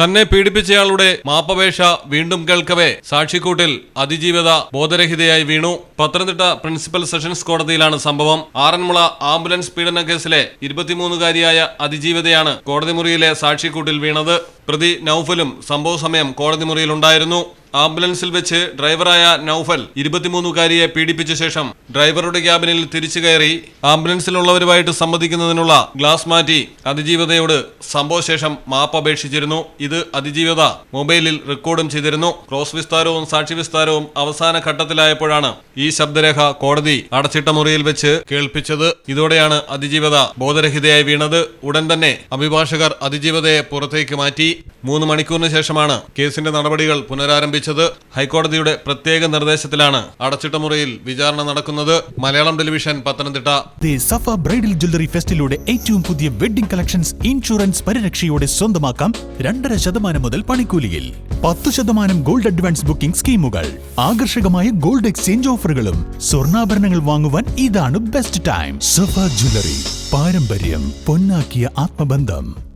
തന്നെ പീഡിപ്പിച്ചയാളുടെ മാപ്പപേക്ഷ വീണ്ടും കേൾക്കവേ. സാക്ഷിക്കൂട്ടിൽ അതിജീവിത ബോധരഹിതയായി വീണു. പത്തനംതിട്ട പ്രിൻസിപ്പൽ സെഷൻസ് കോടതിയിലാണ് സംഭവം. ആറന്മുള ആംബുലൻസ് പീഡന കേസിലെ ഇരുപത്തിമൂന്നുകാരിയായ അതിജീവിതയാണ് കോടതി മുറിയിലെ സാക്ഷിക്കൂട്ടിൽ വീണത്. പ്രതി നൌഫലും സംഭവ സമയം കോടതി മുറിയിലുണ്ടായിരുന്നു ആംബുലൻസിൽ വെച്ച് ഡ്രൈവറായ നൌഫൽ ഇരുപത്തിമൂന്നുകാരിയെ പീഡിപ്പിച്ച ശേഷം ഡ്രൈവറുടെ ക്യാബിനിൽ തിരിച്ചു കയറി ആംബുലൻസിലുള്ളവരുമായിട്ട് സംവദിക്കുന്നതിനുള്ള ഗ്ലാസ് മാറ്റി അതിജീവതയോട് സംഭവശേഷം മാപ്പ് അപേക്ഷിച്ചിരുന്നു. ഇത് അതിജീവത മൊബൈലിൽ റെക്കോർഡും ചെയ്തിരുന്നു. ക്രോസ് വിസ്താരവും സാക്ഷി വിസ്താരവും അവസാന ഘട്ടത്തിലായപ്പോഴാണ് ഈ ശബ്ദരേഖ കോടതി അടച്ചിട്ട മുറിയിൽ വെച്ച് കേൾപ്പിച്ചത്. ഇതോടെയാണ് അതിജീവത ബോധരഹിതയായി വീണത്. ഉടൻ തന്നെ അഭിഭാഷകർ അതിജീവതയെ പുറത്തേക്ക് മാറ്റി. മൂന്ന് മണിക്കൂറിന് ശേഷമാണ് കേസിന്റെ നടപടികൾ പുനരാരംഭിച്ചത്. ഹൈക്കോടതിയുടെ പ്രത്യേക നിർദ്ദേശത്തിലാണ്. അടച്ചിട്ട മുറിയിൽ വിചാരണ നടക്കുന്നത് Malayalam television Pathanamthitta. The Safa bridal jewellery ഫെസ്റ്റിലൂടെ ഏറ്റവും പുതിയ വെഡിംഗ് കളക്ഷൻസ് ഇൻഷുറൻസ് പരിരക്ഷയോടെ സ്വന്തമാക്കാം രണ്ടര ശതമാനം മുതൽ പണിക്കൂലിയിൽ. പത്ത് ശതമാനം ഗോൾഡ് അഡ്വാൻസ് ബുക്കിംഗ് സ്കീമുകൾ ആകർഷകമായ ഗോൾഡ് എക്സ്ചേഞ്ച് ഓഫറുകളും സ്വർണാഭരണങ്ങൾ വാങ്ങുവാൻ ഇതാണ് ബെസ്റ്റ് ടൈം. സഫ ജ്വല്ലറി പാരമ്പര്യം പൊന്നാക്കിയ ആത്മബന്ധം.